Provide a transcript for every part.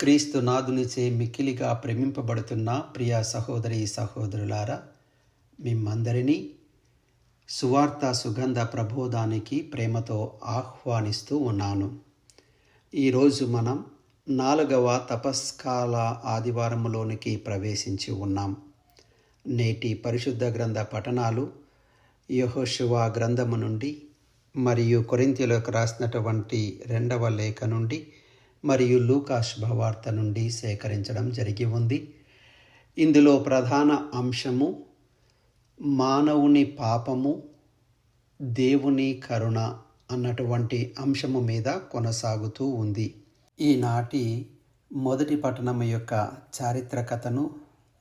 క్రీస్తు నాదునిచే మిక్కిలిగా ప్రేమింపబడుతున్న ప్రియ సహోదరి సహోదరులారా మిమ్మందరినీ సువార్త సుగంధ ప్రబోధానికి ప్రేమతో ఆహ్వానిస్తూ ఉన్నాను. ఈరోజు మనం నాలుగవ తపస్కాల ఆదివారములోనికి ప్రవేశించి ఉన్నాం. నేటి పరిశుద్ధ గ్రంథ పఠనాలు యహోశివ గ్రంథము నుండి మరియు కొరింతలోకి రాసినటువంటి రెండవ లేఖ నుండి మరియు లూకా శుభవార్త నుండి సేకరించడం జరిగి ఉంది. ఇందులో ప్రధాన అంశము మానవుని పాపము దేవుని కరుణ అన్నటువంటి అంశము మీద కొనసాగుతూ ఉంది. ఈనాటి మొదటి పట్టణం యొక్క చారిత్రకతను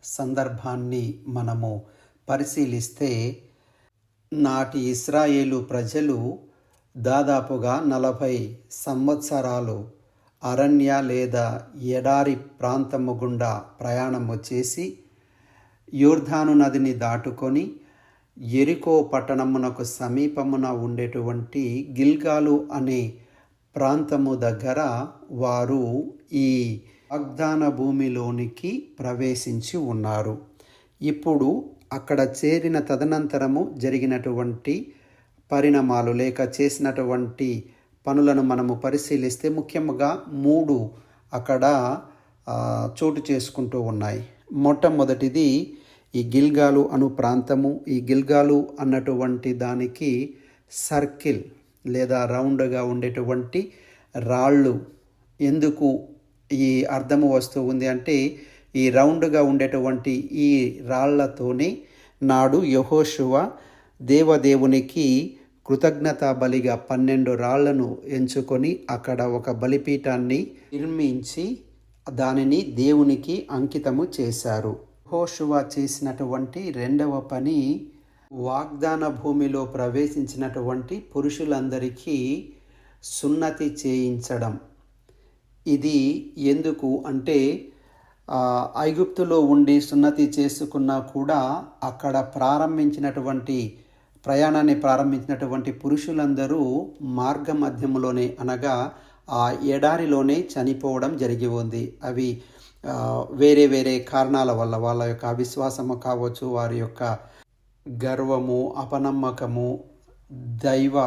సందర్భాన్ని మనము పరిశీలిస్తే నాటి ఇస్రాయేలు ప్రజలు దాదాపుగా నలభై సంవత్సరాలు అరణ్య లేదా ఎడారి ప్రాంతము గుండా ప్రయాణము చేసి యూర్ధాను నదిని దాటుకొని ఎరికో పట్టణమునకు సమీపమున ఉండేటువంటి గిల్గాలు అనే ప్రాంతము దగ్గర వారు ఈ వాగ్దాన భూమిలోనికి ప్రవేశించి ఉన్నారు. ఇప్పుడు అక్కడ చేరిన తదనంతరము జరిగినటువంటి పరిణామాలు లేక చేసినటువంటి పనులను మనము పరిశీలిస్తే ముఖ్యంగా మూడు అక్కడ చోటు చేసుకుంటూ ఉన్నాయి. మొట్టమొదటిది ఈ గిల్గాలు అను ప్రాంతము. ఈ గిల్గాలు అన్నటువంటి దానికి సర్కిల్ లేదా రౌండ్గా ఉండేటువంటి రాళ్ళు. ఎందుకు ఈ అర్థము వస్తూ ఉంది అంటే ఈ రౌండ్గా ఉండేటువంటి ఈ రాళ్ళతోనే నాడు యహోశువ దేవదేవునికి కృతజ్ఞత బలిగా పన్నెండు రాళ్ళను ఎంచుకొని అక్కడ ఒక బలిపీఠాన్ని నిర్మించి దానిని దేవునికి అంకితము చేశారు. హోషువ చేసినటువంటి రెండవ పని వాగ్దాన భూమిలో ప్రవేశించినటువంటి పురుషులందరికీ సున్నతి చేయించడం. ఇది ఎందుకు అంటే ఐగుప్తులో ఉండి సున్నతి చేసుకున్నా కూడా అక్కడ ప్రారంభించినటువంటి ప్రయాణాన్ని ప్రారంభించినటువంటి పురుషులందరూ మార్గ మధ్యములోనే అనగా ఆ ఎడారిలోనే చనిపోవడం జరిగి ఉంది. అవి వేరే వేరే కారణాల వల్ల వాళ్ళ యొక్క అవిశ్వాసము కావచ్చు వారి యొక్క గర్వము అపనమ్మకము దైవ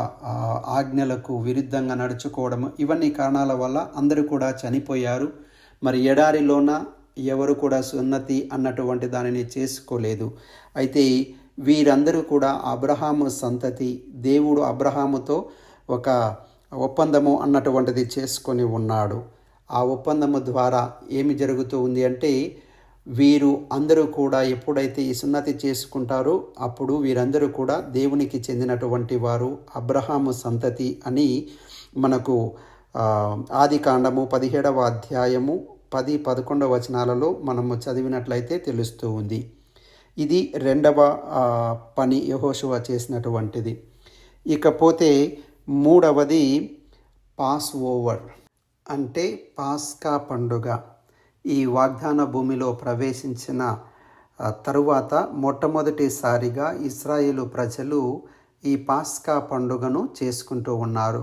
ఆజ్ఞలకు విరుద్ధంగా నడుచుకోవడము ఇవన్నీ కారణాల వల్ల అందరూ కూడా చనిపోయారు. మరి ఎడారిలోన ఎవరు కూడా సున్నతి అన్నటువంటి దానిని చేసుకోలేదు. అయితే వీరందరూ కూడా అబ్రహాము సంతతి దేవుడు అబ్రహాముతో ఒక ఒప్పందము అన్నటువంటిది చేసుకొని ఉన్నాడు. ఆ ఒప్పందము ద్వారా ఏమి జరుగుతూ ఉంది అంటే వీరు అందరూ కూడా ఎప్పుడైతే ఈ సున్నతి చేసుకుంటారో అప్పుడు వీరందరూ కూడా దేవునికి చెందినటువంటి వారు అబ్రహాము సంతతి అని మనకు ఆది కాండము పదిహేడవ అధ్యాయము పది పదకొండవ వచనాలలో మనము చదివినట్లయితే తెలుస్తూ ఉంది. ఇది రెండవ పని యహోశివ చేసినటువంటిది. ఇకపోతే మూడవది పాస్ ఓవర్ అంటే పాస్కా పండుగ. ఈ వాగ్దాన భూమిలో ప్రవేశించిన తరువాత మొట్టమొదటిసారిగా ఇస్రాయేలు ప్రజలు ఈ పాస్కా పండుగను చేసుకుంటూ ఉన్నారు.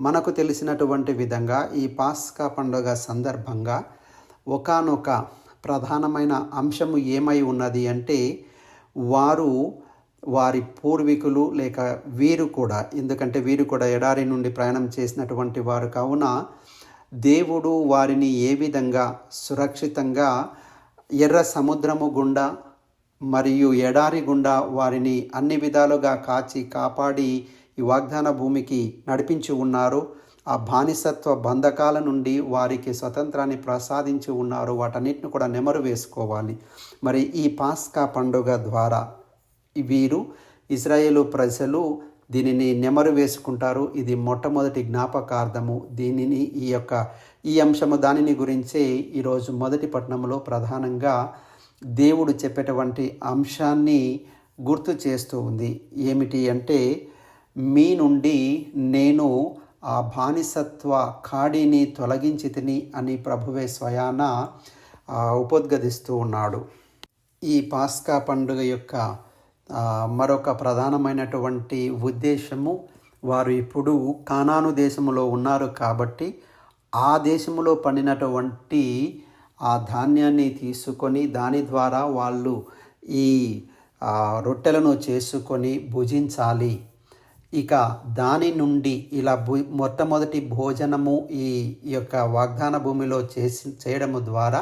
మనకు తెలిసినటువంటి విధంగా ఈ పాస్కా పండుగ సందర్భంగా ఒకనొక ప్రధానమైన అంశము ఏమై ఉన్నది అంటే వారు వారి పూర్వీకులు లేక వీరు కూడా ఎందుకంటే వీరు కూడా ఎడారి నుండి ప్రయాణం చేసినటువంటి వారు కావున దేవుడు వారిని ఏ విధంగా సురక్షితంగా ఎర్ర సముద్రము గుండా మరియు ఎడారి గుండా వారిని అన్ని విధాలుగా కాచి కాపాడి ఈ వాగ్దాన భూమికి నడిపించి ఉన్నారు. ఆ బానిసత్వ బంధకాల నుండి వారికి స్వతంత్రాన్ని ప్రసాదించి ఉన్నారు. వాటన్నిటిని కూడా నెమరు వేసుకోవాలి. మరి ఈ పాస్కా పండుగ ద్వారా వీరు ఇజ్రాయేలు ప్రజలు దీనిని నెమరు వేసుకుంటారు. ఇది మొట్టమొదటి జ్ఞాపకార్థము. దీనిని ఈ యొక్క ఈ అంశము దానిని గురించే ఈరోజు మొదటి పట్టణంలో ప్రధానంగా దేవుడు చెప్పేటువంటి అంశాన్ని గుర్తు చేస్తూ ఉంది. ఏమిటి అంటే మీ నుండి నేను ఆ బానిసత్వ కాడిని తొలగించి తిని అని ప్రభువే స్వయాన ఉపోద్గదిస్తూ ఉన్నాడు. ఈ పాస్కా పండుగ యొక్క మరొక ప్రధానమైనటువంటి ఉద్దేశము వారు ఇప్పుడు కానాను దేశములో ఉన్నారు కాబట్టి ఆ దేశంలో పండినటువంటి ఆ ధాన్యాన్ని తీసుకొని దాని ద్వారా వాళ్ళు ఈ రొట్టెలను చేసుకొని భుజించాలి. ఇక దాని నుండి ఇలా భూ మొట్టమొదటి భోజనము ఈ యొక్క వాగ్దాన భూమిలో చేసి చేయడము ద్వారా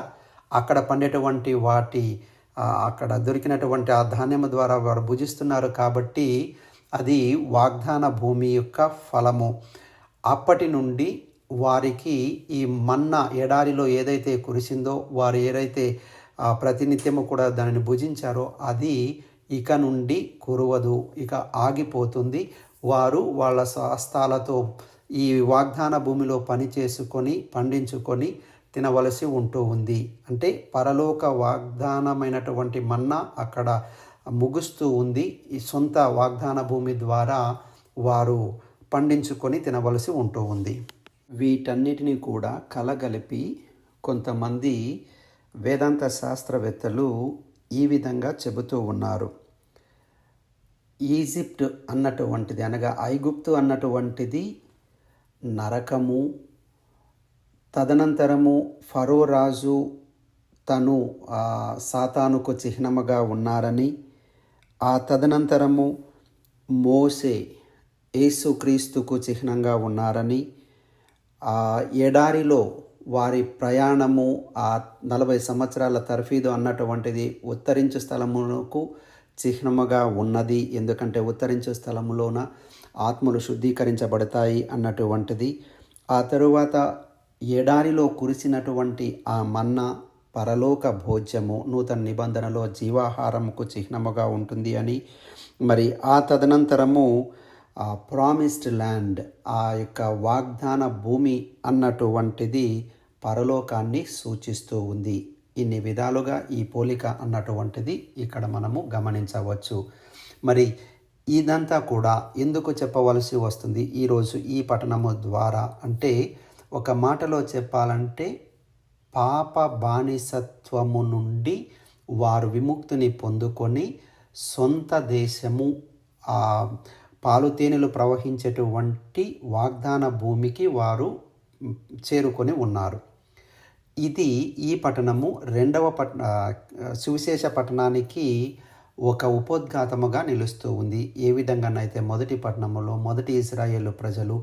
అక్కడ పండేటువంటి వాటి అక్కడ దొరికినటువంటి ఆ ధాన్యము ద్వారా వారు భుజిస్తున్నారు కాబట్టి అది వాగ్దాన భూమి యొక్క ఫలము. అప్పటి నుండి వారికి ఈ మన్న ఎడారిలో ఏదైతే కురిసిందో వారు ఏదైతే ప్రతినిత్యము కూడా దానిని భుజించారో అది ఇక నుండి కురవదు ఇక ఆగిపోతుంది. వారు వాళ్ళ స్వస్థాలతో ఈ వాగ్దాన భూమిలో పని చేసుకొని పండించుకొని తినవలసి ఉంటూ ఉంది. అంటే పరలోక వాగ్దానమైనటువంటి మన్నా అక్కడ ముగుస్తూ ఉంది. ఈ సొంత వాగ్దాన భూమి ద్వారా వారు పండించుకొని తినవలసి ఉంటూ ఉంది. వీటన్నిటిని కూడా కలగలిపి కొంతమంది వేదాంత శాస్త్రవేత్తలు ఈ విధంగా చెబుతూ ఉన్నారు. ఈజిప్ట్ అన్నటువంటిది అనగా ఐగుప్తు అన్నటువంటిది నరకము తదనంతరము ఫరో రాజు తను సాతానుకు చిహ్నముగా ఉన్నారని ఆ తదనంతరము మోసే యేసుక్రీస్తుకు చిహ్నంగా ఉన్నారని ఆ ఎడారిలో వారి ప్రయాణము ఆ నలభై సంవత్సరాల తర్ఫీదు అన్నటువంటిది ఉత్తరించు స్థలమునకు చిహ్నముగా ఉన్నది. ఎందుకంటే ఉత్తరించే స్థలములోన ఆత్మలు శుద్ధీకరించబడతాయి అన్నటువంటిది. ఆ తరువాత ఎడారిలో కురిసినటువంటి ఆ మన్న పరలోక భోజ్యము నూతన నిబంధనలో జీవాహారముకు చిహ్నముగా ఉంటుంది అని. మరి ఆ తదనంతరము ఆ ప్రామిస్డ్ ల్యాండ్ ఆ యొక్క వాగ్దాన భూమి అన్నటువంటిది పరలోకాన్ని సూచిస్తూ ఉంది. ఇన్ని విధాలుగా ఈ పోలిక అన్నటువంటిది ఇక్కడ మనము గమనించవచ్చు. మరి ఇదంతా కూడా ఎందుకు చెప్పవలసి వస్తుంది? ఈరోజు ఈ పఠనము ద్వారా అంటే ఒక మాటలో చెప్పాలంటే పాప బానిసత్వము నుండి వారు విముక్తిని పొందుకొని సొంత దేశము పాలు తేనెలు ప్రవహించేటువంటి వాగ్దాన భూమికి వారు చేరుకొని ఉన్నారు. ఇది ఈ పట్టణము రెండవ పట్ సువిశేష పట్టణానికి ఒక ఉపోద్ఘాతముగా నిలుస్తూ ఉంది. ఏ విధంగానైతే మొదటి పట్టణములో మొదటి ఇస్రాయేల్ ప్రజలు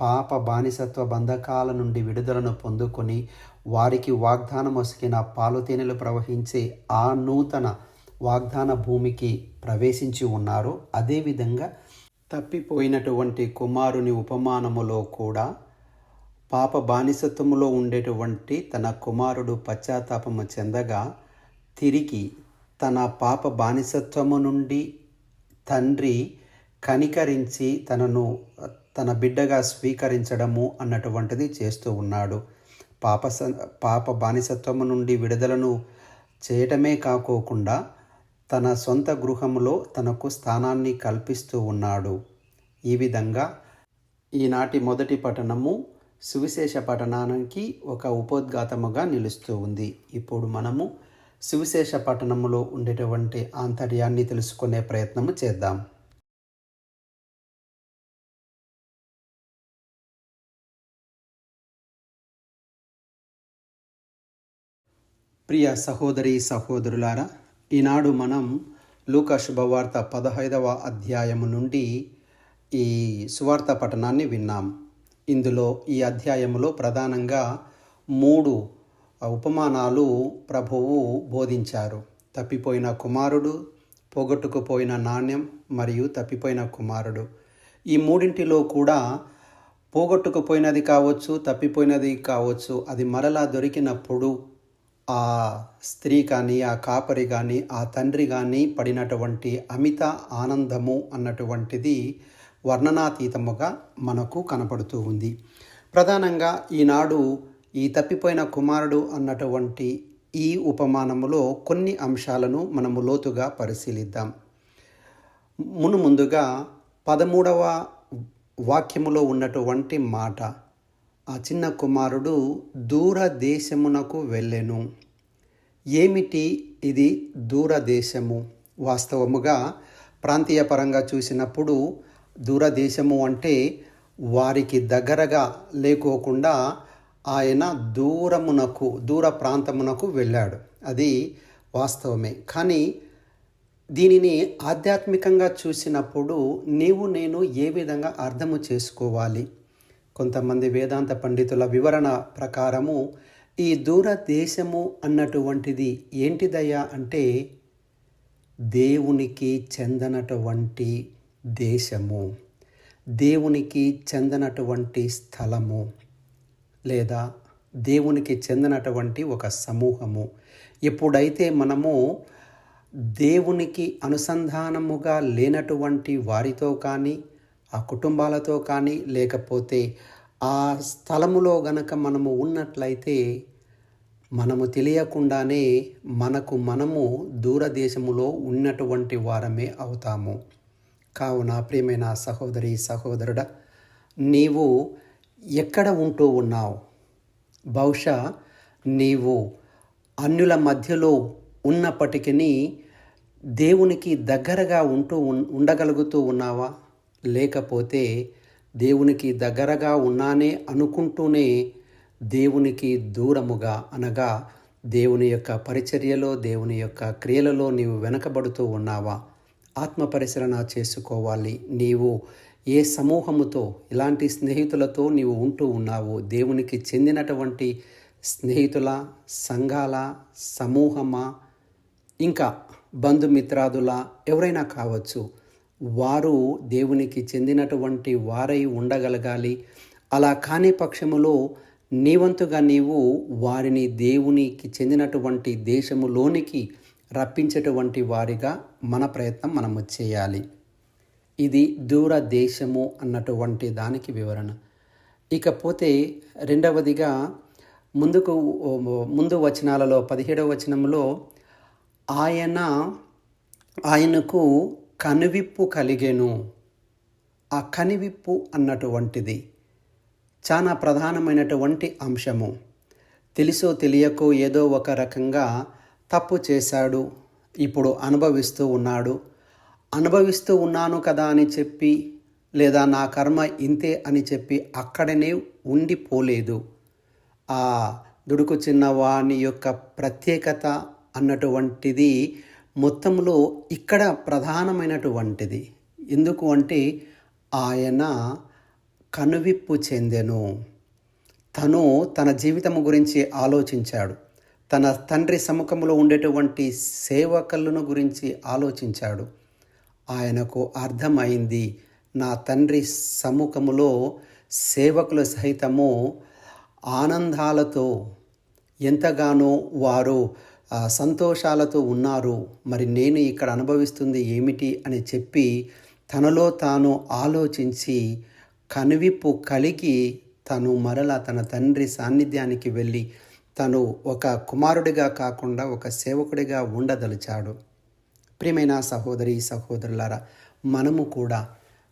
పాప బానిసత్వ బంధకాల నుండి విడుదలను పొందుకొని వారికి వాగ్దానం వసికిన పాలుతేనెలు ప్రవహించే ఆ నూతన వాగ్దాన భూమికి ప్రవేశించి ఉన్నారు. అదేవిధంగా తప్పిపోయినటువంటి కుమారుని ఉపమానములో కూడా పాప బానిసత్వములో ఉండేటువంటి తన కుమారుడు పశ్చాత్తాపము చెందగా తిరిగి తన పాప బానిసత్వము నుండి తండ్రి కనికరించి తనను తన బిడ్డగా స్వీకరించడము అన్నటువంటిది చేస్తూ ఉన్నాడు. పాప స- పాప బానిసత్వము నుండి విడుదలను చేయటమే కాకోకుండా తన సొంత గృహంలో తనకు స్థానాన్ని కల్పిస్తూ ఉన్నాడు. ఈ విధంగా ఈనాటి మొదటి పఠనము సువిశేష పఠనానికి ఒక ఉపోద్ఘాతముగా నిలుస్తూ ఉంది. ఇప్పుడు మనము సువిశేష పట్టణములో ఉండేటువంటి ఆంతర్యాన్ని తెలుసుకునే ప్రయత్నము చేద్దాం. ప్రియ సహోదరి సహోదరులారా ఈనాడు మనం లూకా శుభవార్త పదహైదవ అధ్యాయము నుండి ఈ సువార్త పఠనాన్ని విన్నాం. ఇందులో ఈ అధ్యాయంలో ప్రధానంగా మూడు ఉపమానాలు ప్రభువు బోధించారు. తప్పిపోయిన కుమారుడు పోగొట్టుకుపోయిన నాణ్యం మరియు తప్పిపోయిన కుమారుడు. ఈ మూడింటిలో కూడా పోగొట్టుకుపోయినది కావచ్చు తప్పిపోయినది కావచ్చు అది మరలా దొరికినప్పుడు ఆ స్త్రీ కానీ ఆ కాపరి కానీ ఆ తండ్రి కానీ పడినటువంటి అమిత ఆనందము అన్నటువంటిది వర్ణనాతీతముగా మనకు కనపడుతూ ఉంది. ప్రధానంగా ఈనాడు ఈ తప్పిపోయిన కుమారుడు అన్నటువంటి ఈ ఉపమానములో కొన్ని అంశాలను మనము లోతుగా పరిశీలిద్దాం. మును ముందుగా పదమూడవ వాక్యములో ఉన్నటువంటి మాట ఆ చిన్న కుమారుడు దూరదేశమునకు వెళ్ళెను. ఏమిటి ఇది దూరదేశము? వాస్తవముగా ప్రాంతీయ పరంగా చూసినప్పుడు దూరదేశము అంటే వారికి దగ్గరగా లేకోకుండా ఆయన దూరమునకు దూర ప్రాంతమునకు వెళ్ళాడు. అది వాస్తవమే. కానీ దీనిని ఆధ్యాత్మికంగా చూసినప్పుడు నీవు నేను ఏ విధంగా అర్థము చేసుకోవాలి? కొంతమంది వేదాంత పండితుల వివరణ ప్రకారము ఈ దూరదేశము అన్నటువంటిది ఏంటిదయ్యా అంటే దేవునికి చెందనటువంటి దేశము దేవునికి చెందనటువంటి స్థలము లేదా దేవునికి చెందినటువంటి ఒక సమూహము. ఎప్పుడైతే మనము దేవునికి అనుసంధానముగా లేనటువంటి వారితో కానీ ఆ కుటుంబాలతో కానీ లేకపోతే ఆ స్థలములో గనక మనము ఉన్నట్లయితే మనము తెలియకుండానే మనకు మనము దూరదేశములో ఉన్నటువంటి వారమే అవుతాము. కావున ప్రియమైన సహోదరి సహోదరుడ నీవు ఎక్కడ ఉంటూ ఉన్నావు? బహుశా నీవు అన్యుల మధ్యలో ఉన్నప్పటికీ దేవునికి దగ్గరగా ఉంటూ ఉండగలుగుతూ ఉన్నావా? లేకపోతే దేవునికి దగ్గరగా ఉన్నానే అనుకుంటూనే దేవునికి దూరముగా అనగా దేవుని యొక్క పరిచర్యలో దేవుని యొక్క క్రియలలో నీవు వెనకబడుతూ ఉన్నావా? ఆత్మ పరిశీలన చేసుకోవాలి. నీవు ఏ సమూహముతో ఇలాంటి స్నేహితులతో నీవు ఉంటూ ఉన్నావు దేవునికి చెందినటువంటి స్నేహితుల సంఘాల సమూహమా ఇంకా బంధుమిత్రాదుల ఎవరైనా కావచ్చు వారు దేవునికి చెందినటువంటి వారై ఉండగలగాలి. అలా కాని పక్షములో నీవంతుగా నీవు వారిని దేవునికి చెందినటువంటి దేశములోనికి రప్పించేటువంటి వారిగా మన ప్రయత్నం మనము చేయాలి. ఇది దూర దేశము అన్నటువంటి దానికి వివరణ. ఇకపోతే రెండవదిగా ముందుకు ముందు వచనాలలో పదిహేడవ వచనంలో ఆయన ఆయనకు కనువిప్పు కలిగెను. ఆ కనివిప్పు అన్నటువంటిది చాలా ప్రధానమైనటువంటి అంశము. తెలుసో తెలియకో ఏదో ఒక రకంగా తప్పు చేశాడు. ఇప్పుడు అనుభవిస్తూ ఉన్నాడు. అనుభవిస్తూ ఉన్నాను కదా అని చెప్పి లేదా నా కర్మ ఇంతే అని చెప్పి అక్కడనే ఉండిపోలేదు. ఆ దుడుకు చిన్నవాని యొక్క ప్రత్యేకత అన్నటువంటిది మొత్తంలో ఇక్కడ ప్రధానమైనటువంటిది. ఎందుకు అంటే ఆయన కనువిప్పు చెందెను. తను తన జీవితం గురించి ఆలోచించాడు. తన తండ్రి సముఖంలో ఉండేటువంటి సేవకులను గురించి ఆలోచించాడు. ఆయనకు అర్థమైంది నా తండ్రి సముఖములో సేవకులు సహితము ఆనందాలతో ఎంతగానో వారు సంతోషాలతో ఉన్నారు. మరి నేను ఇక్కడ అనుభవిస్తుంది ఏమిటి అని చెప్పి తనలో తాను ఆలోచించి కనువిప్పు కలిగి తను మరలా తన తండ్రి సాన్నిధ్యానికి వెళ్ళి తను ఒక కుమారుడిగా కాకుండా ఒక సేవకుడిగా ఉండదలిచాడు. ప్రియమైన సహోదరి సహోదరులారా మనము కూడా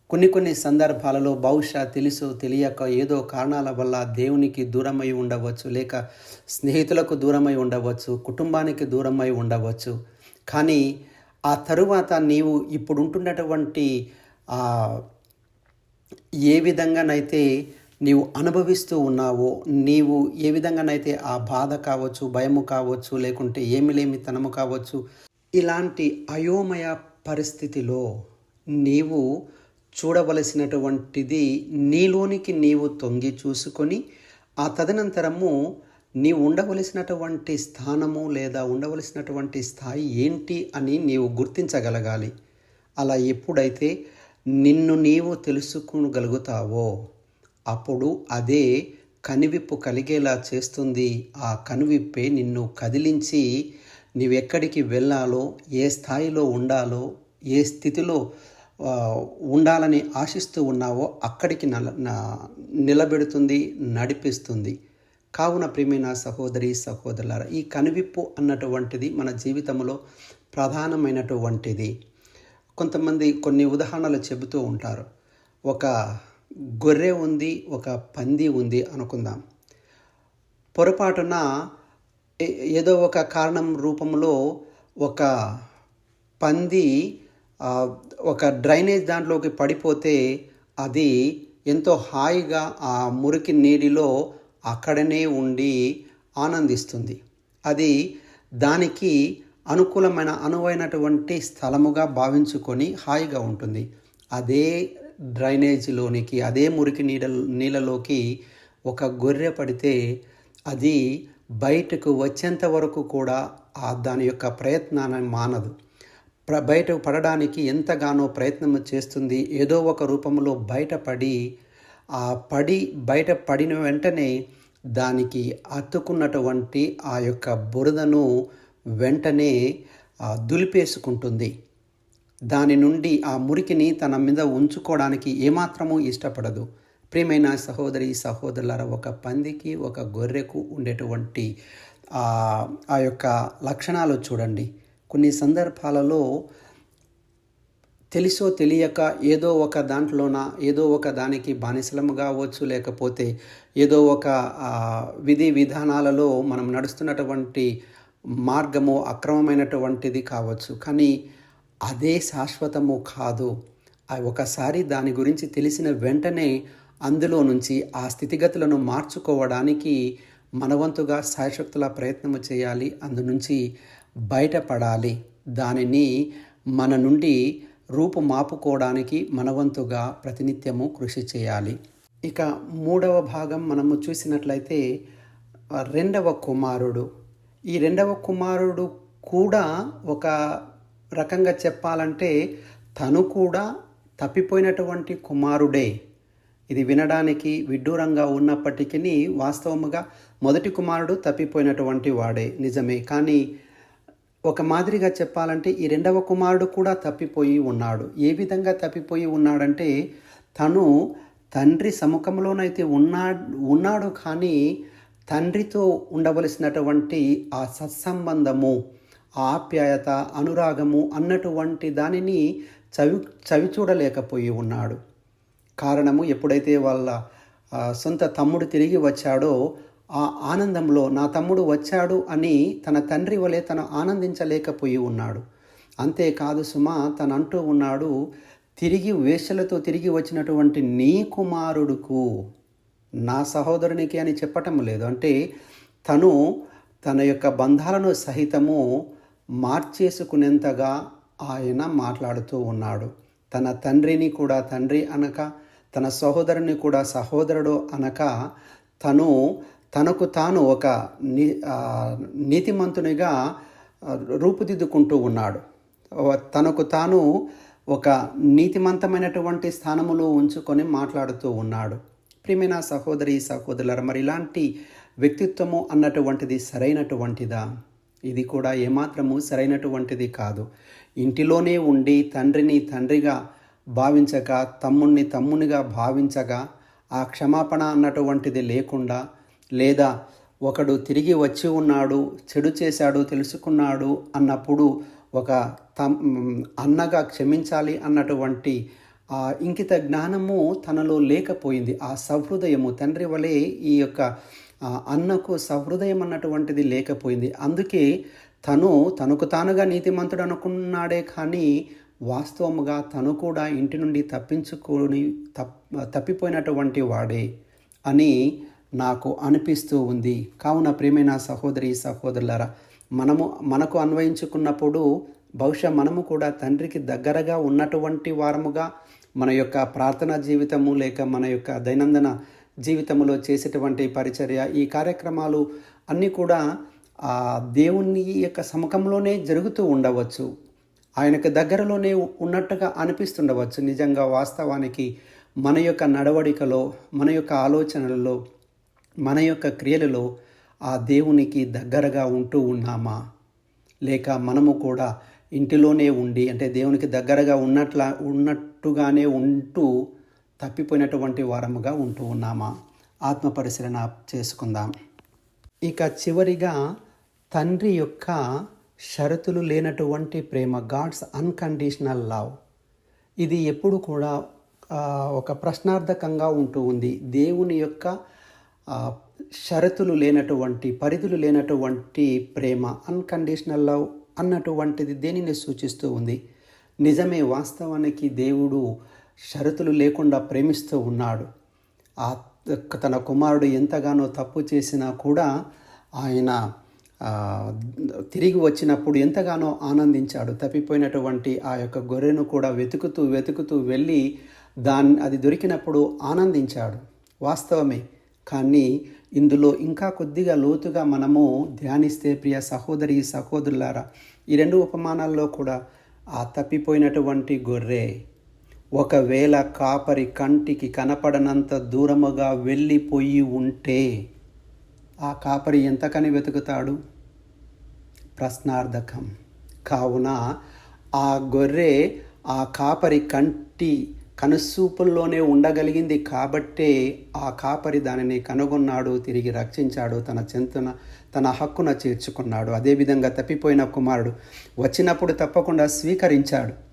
కొన్ని కొన్ని సందర్భాలలో బహుశా తెలుసు తెలియక ఏదో కారణాల వల్ల దేవునికి దూరమై ఉండవచ్చు లేక స్నేహితులకు దూరమై ఉండవచ్చు కుటుంబానికి దూరమై ఉండవచ్చు. కానీ ఆ తరువాత నీవు ఇప్పుడు ఉంటున్నటువంటి ఏ విధంగానైతే నీవు అనుభవిస్తూ ఉన్నావో నీవు ఏ విధంగానైతే ఆ బాధ కావచ్చు భయము కావచ్చు లేకుంటే ఏమి లేమి తనము కావచ్చు ఇలాంటి అయోమయ పరిస్థితిలో నీవు చూడవలసినటువంటిది నీలోనికి నీవు తొంగి చూసుకొని ఆ తదనంతరము నీవు ఉండవలసినటువంటి స్థానము లేదా ఉండవలసినటువంటి స్థాయి ఏంటి అని నీవు గుర్తించగలగాలి. అలా ఎప్పుడైతే నిన్ను నీవు తెలుసుకోగలుగుతావో అప్పుడు అదే కనువిప్పు కలిగేలా చేస్తుంది. ఆ కనువిప్పే నిన్ను కదిలించి నీవెక్కడికి వెళ్ళాలో ఏ స్థాయిలో ఉండాలో ఏ స్థితిలో ఉండాలని ఆశిస్తూ ఉన్నావో అక్కడికి నల నిలబెడుతుంది నడిపిస్తుంది. కావున ప్రేమైన సహోదరి సహోదరులారా ఈ కనువిప్పు అన్నటువంటిది మన జీవితంలో ప్రధానమైనటువంటిది. కొంతమంది కొన్ని ఉదాహరణలు చెబుతూ ఉంటారు. ఒక గొర్రె ఉంది ఒక పంది ఉంది అనుకుందాం. పొరపాటున ఏదో ఒక కారణం రూపంలో ఒక పంది ఒక డ్రైనేజ్ దాంట్లోకి పడిపోతే అది ఎంతో హాయిగా ఆ మురికి నీటిలో అక్కడనే ఉండి ఆనందిస్తుంది. అది దానికి అనుకూలమైన అనువైనటువంటి స్థలముగా భావించుకొని హాయిగా ఉంటుంది. అదే డ్రైనేజీలోనికి అదే మురికి నీడ నీళ్ళలోకి ఒక గొర్రె పడితే అది బయటకు వచ్చేంత వరకు కూడా ఆ దాని యొక్క ప్రయత్నాన్ని మానదు. ప్ర బయట పడడానికి ఎంతగానో ప్రయత్నం చేస్తుంది. ఏదో ఒక రూపంలో బయటపడి ఆ పడి బయట పడిన వెంటనే దానికి అతుకున్నటువంటి ఆ యొక్క బురదను వెంటనే దులిపేసుకుంటుంది. దాని నుండి ఆ మురికిని తన మీద ఉంచుకోవడానికి ఏమాత్రము ఇష్టపడదు. ప్రియమైన సహోదరి సహోదరులారా ఒక పందికి ఒక గొర్రెకు ఉండేటువంటి ఆ యొక్క లక్షణాలు చూడండి. కొన్ని సందర్భాలలో తెలుసో తెలియక ఏదో ఒక దాంట్లోన ఏదో ఒక దానికి బానిసలము కావచ్చు లేకపోతే ఏదో ఒక విధి విధానాలలో మనం నడుస్తున్నటువంటి మార్గము అక్రమమైనటువంటిది కావచ్చు. కానీ అదే శాశ్వతము కాదు? ఒకసారి దాని గురించి తెలిసిన వెంటనే అందులో నుంచి ఆ స్థితిగతులను మార్చుకోవడానికి మనవంతుగా శాయశక్తుల ప్రయత్నము చేయాలి. అందు నుంచి బయటపడాలి. దానిని మన నుండి రూపు మాపుకోవడానికి మనవంతుగా ప్రతినిత్యము కృషి చేయాలి. ఇక మూడవ భాగం మనము చూసినట్లయితే రెండవ కుమారుడు. ఈ రెండవ కుమారుడు కూడా ఒక రకంగా చెప్పాలంటే తను కూడా తప్పిపోయినటువంటి కుమారుడే. ఇది వినడానికి విడ్డూరంగా ఉన్నప్పటికీ వాస్తవముగా మొదటి కుమారుడు తప్పిపోయినటువంటి వాడే. నిజమే. కానీ ఒక మాదిరిగా చెప్పాలంటే ఈ రెండవ కుమారుడు కూడా తప్పిపోయి ఉన్నాడు. ఏ విధంగా తప్పిపోయి ఉన్నాడంటే తను తండ్రి సముఖంలోనైతే ఉన్నా ఉన్నాడు కానీ తండ్రితో ఉండవలసినటువంటి ఆ సత్సంబంధము ఆప్యాయత అనురాగము అన్నటువంటి దానిని చవి చవి చూడలేకపోయి ఉన్నాడు. కారణము ఎప్పుడైతే వాళ్ళ సొంత తమ్ముడు తిరిగి వచ్చాడో ఆ ఆనందంలో నా తమ్ముడు వచ్చాడు అని తన తండ్రి వలె తను ఆనందించలేకపోయి ఉన్నాడు. అంతేకాదు సుమా తను అంటూ ఉన్నాడు తిరిగి వేషలతో తిరిగి వచ్చినటువంటి నీ కుమారుడుకు నా సహోదరునికి అని చెప్పటం లేదు. అంటే తను తన యొక్క బంధాలను సహితము మార్చేసుకునేంతగా ఆయన మాట్లాడుతూ ఉన్నాడు. తన తండ్రిని కూడా తండ్రి అనక తన సహోదరుని కూడా సహోదరుడు అనక తను తనకు తాను ఒక ని నీతిమంతునిగా రూపుదిద్దుకుంటూ ఉన్నాడు. తనకు తాను ఒక నీతిమంతమైనటువంటి స్థానములో ఉంచుకొని మాట్లాడుతూ ఉన్నాడు. ప్రియమైన సహోదరి సహోదరుల మరి ఇలాంటి వ్యక్తిత్వము అన్నటువంటిది సరైనటువంటిదా? ఇది కూడా ఏమాత్రము సరైనటువంటిది కాదు. ఇంటిలోనే ఉండి తండ్రిని తండ్రిగా భావించక తమ్ముణ్ణి తమ్మునిగా భావించగా ఆ క్షమాపణ అన్నటువంటిది లేకుండా లేదా ఒకడు తిరిగి వచ్చి ఉన్నాడు చెడు చేశాడు తెలుసుకున్నాడు అన్నప్పుడు ఒక తమ్ అన్నగా క్షమించాలి అన్నటువంటి ఆ ఇంకిత జ్ఞానము తనలో లేకపోయింది. ఆ సహృదయము తండ్రి వలె ఈ యొక్క అన్నకు సహృదయం అన్నటువంటిది లేకపోయింది. అందుకే తను తనకు తానుగా నీతిమంతుడు అనుకున్నాడే కానీ వాస్తవముగా తను కూడా ఇంటి నుండి తప్పించుకొని తప్ తప్పిపోయినటువంటి వాడే అని నాకు అనిపిస్తూ ఉంది. కావున ప్రియమైన సహోదరి సహోదరులారా మనము మనకు అన్వయించుకున్నప్పుడు బహుశా మనము కూడా తండ్రికి దగ్గరగా ఉన్నటువంటి వారముగా మన యొక్క ప్రార్థనా జీవితము లేక మన యొక్క దైనందిన జీవితంలో చేసేటువంటి పరిచర్య ఈ కార్యక్రమాలు అన్నీ కూడా ఆ దేవుని యొక్క సముఖంలోనే జరుగుతూ ఉండవచ్చు. ఆయనకు దగ్గరలోనే ఉన్నట్టుగా అనిపిస్తుండవచ్చు. నిజంగా వాస్తవానికి మన యొక్క నడవడికలో మన యొక్క ఆలోచనలలో మన యొక్క క్రియలలో ఆ దేవునికి దగ్గరగా ఉంటూ ఉన్నామా? లేక మనము కూడా ఇంటిలోనే ఉండి అంటే దేవునికి దగ్గరగా ఉన్నట్లా ఉన్నట్టుగానే ఉంటూ తప్పిపోయినటువంటి వారముగా ఉంటూ ఉన్నామా? ఆత్మ పరిశీలన చేసుకుందాం. ఇక చివరిగా తండ్రి యొక్క షరతులు లేనటువంటి ప్రేమ గాడ్స్ అన్కండిషనల్ లవ్ ఇది ఎప్పుడు కూడా ఒక ప్రశ్నార్థకంగా ఉంటూ ఉంది. దేవుని యొక్క షరతులు లేనటువంటి పరిధులు లేనటువంటి ప్రేమ అన్కండిషనల్ లవ్ అన్నటువంటిది దేనిని సూచిస్తూ ఉంది? నిజమే వాస్తవానికి దేవుడు షరతులు లేకుండా ప్రేమిస్తూ ఉన్నాడు. ఆ తన కుమారుడు ఎంతగానో తప్పు చేసినా కూడా ఆయన తిరిగి వచ్చినప్పుడు ఎంతగానో ఆనందించాడు. తప్పిపోయినటువంటి ఆ యొక్క గొర్రెను కూడా వెతుకుతూ వెతుకుతూ వెళ్ళి దాన్ని అది దొరికినప్పుడు ఆనందించాడు. వాస్తవమే. కానీ ఇందులో ఇంకా కొద్దిగా లోతుగా మనము ధ్యానిస్తే ప్రియ సహోదరి సహోదరులారా ఈ రెండు ఉపమానాల్లో కూడా ఆ తప్పిపోయినటువంటి గొర్రె ఒకవేళ కాపరి కంటికి కనపడనంత దూరముగా వెళ్ళిపోయి ఉంటే ఆ కాపరి ఎంతకని వెతుకుతాడు? ప్రశ్నార్థకం. కావున ఆ గొర్రె ఆ కాపరి కంటి కనుసూపుల్లోనే ఉండగలిగింది కాబట్టే ఆ కాపరి దానిని కనుగొన్నాడు తిరిగి రక్షించాడు తన చెంతున తన హక్కున చేర్చుకున్నాడు. అదేవిధంగా తప్పిపోయిన కుమారుడు వచ్చినప్పుడు తప్పకుండా స్వీకరించాడు.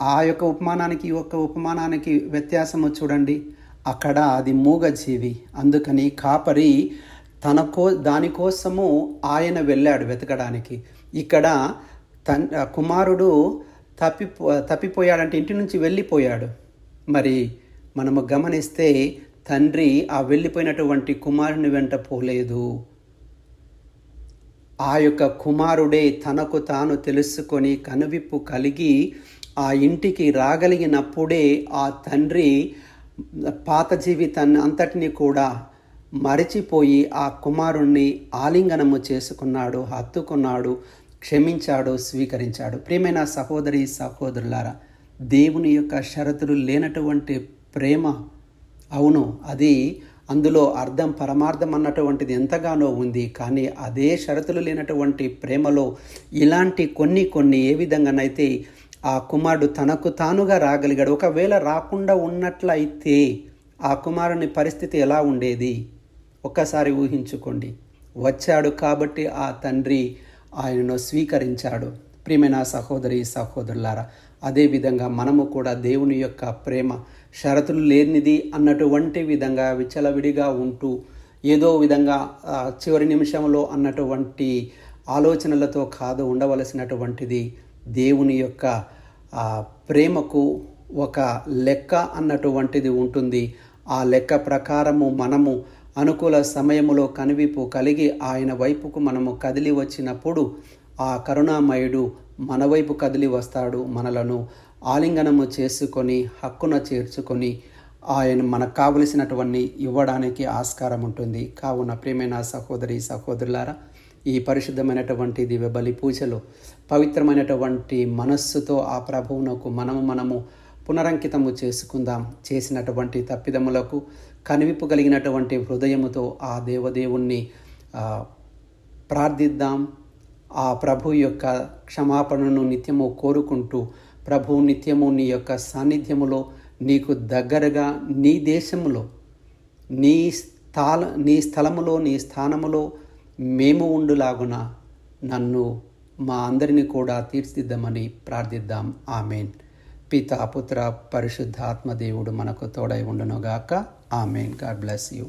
ఆ యొక్క ఉపమానానికి ఈ యొక్క ఉపమానానికి వ్యత్యాసము చూడండి. అక్కడ అది మూగజీవి. అందుకని కాపరి తన కో దానికోసము ఆయన వెళ్ళాడు వెతకడానికి. ఇక్కడ తన్ కుమారుడు తప్పిపో తప్పిపోయాడంటే ఇంటి నుంచి వెళ్ళిపోయాడు. మరి మనము గమనిస్తే తండ్రి ఆ వెళ్ళిపోయినటువంటి కుమారుని వెంట పోలేదు. ఆ యొక్క కుమారుడే తనకు తాను తెలుసుకొని కనువిప్పు కలిగి ఆ ఇంటికి రాగలిగినప్పుడే ఆ తండ్రి పాత జీవితాన్ని అంతటిని కూడా మరిచిపోయి ఆ కుమారుణ్ణి ఆలింగనము చేసుకున్నాడు హత్తుకున్నాడు క్షమించాడు స్వీకరించాడు. ప్రియమైన సహోదరి సహోదరులారా దేవుని యొక్క షరతులు లేనటువంటి ప్రేమ అవును అది అందులో అర్థం పరమార్థం అన్నటువంటిది ఎంతగానో ఉంది. కానీ అదే షరతులు లేనటువంటి ప్రేమలో ఇలాంటి కొన్ని కొన్ని ఏ విధంగానైతే ఆ కుమారుడు తనకు తానుగా రాగలిగాడు. ఒకవేళ రాకుండా ఉన్నట్లయితే ఆ కుమారుని పరిస్థితి ఎలా ఉండేది? ఒక్కసారి ఊహించుకోండి. వచ్చాడు కాబట్టి ఆ తండ్రి ఆయనను స్వీకరించాడు. ప్రియమైన సహోదరి సహోదరులారా అదేవిధంగా మనము కూడా దేవుని యొక్క ప్రేమ షరతులు లేనిది అన్నటువంటి విధంగా విచలవిడిగా ఉంటూ ఏదో విధంగా చివరి నిమిషంలో అన్నటువంటి ఆలోచనలతో కాదు ఉండవలసినటువంటిది దేవుని యొక్క ప్రేమకు ఒక లెక్క అన్నటువంటిది ఉంటుంది. ఆ లెక్క ప్రకారము మనము అనుకూల సమయములో కనువిప్పు కలిగి ఆయన వైపుకు మనము కదిలి వచ్చినప్పుడు ఆ కరుణామయుడు మన వైపు కదిలి వస్తాడు మనలను. ఆలింగనము చేసుకొని హక్కున చేర్చుకొని ఆయన మనకు కావలసినటువంటి ఇవ్వడానికి ఆస్కారం ఉంటుంది కావున ప్రియమైన సహోదరి సహోదరులారా ఈ పరిశుద్ధమైనటువంటి దివ్య బలి పూజలో పవిత్రమైనటువంటి మనస్సుతో ఆ ప్రభువునకు మనము మనము పునరంకితము చేసుకుందాం. చేసినటువంటి తప్పిదములకు కనివిప్పు కలిగినటువంటి హృదయముతో ఆ దేవదేవుణ్ణి ప్రార్థిద్దాం. ఆ ప్రభు యొక్క క్షమాపణను నిత్యము కోరుకుంటూ ప్రభు నిత్యము నీ యొక్క సాన్నిధ్యములో నీకు దగ్గరగా నీ దేశములో నీ స్థల నీ స్థలములో నీ స్థానములో మేము ఉండులాగున నన్ను మా అందరిని కూడా తీర్చిదిద్దామని ప్రార్థిద్దాం. ఆమెన్. పిత పుత్ర పరిశుద్ధాత్మ దేవుడు మనకు తోడై ఉండునుగాక. ఆమెన్. God bless you.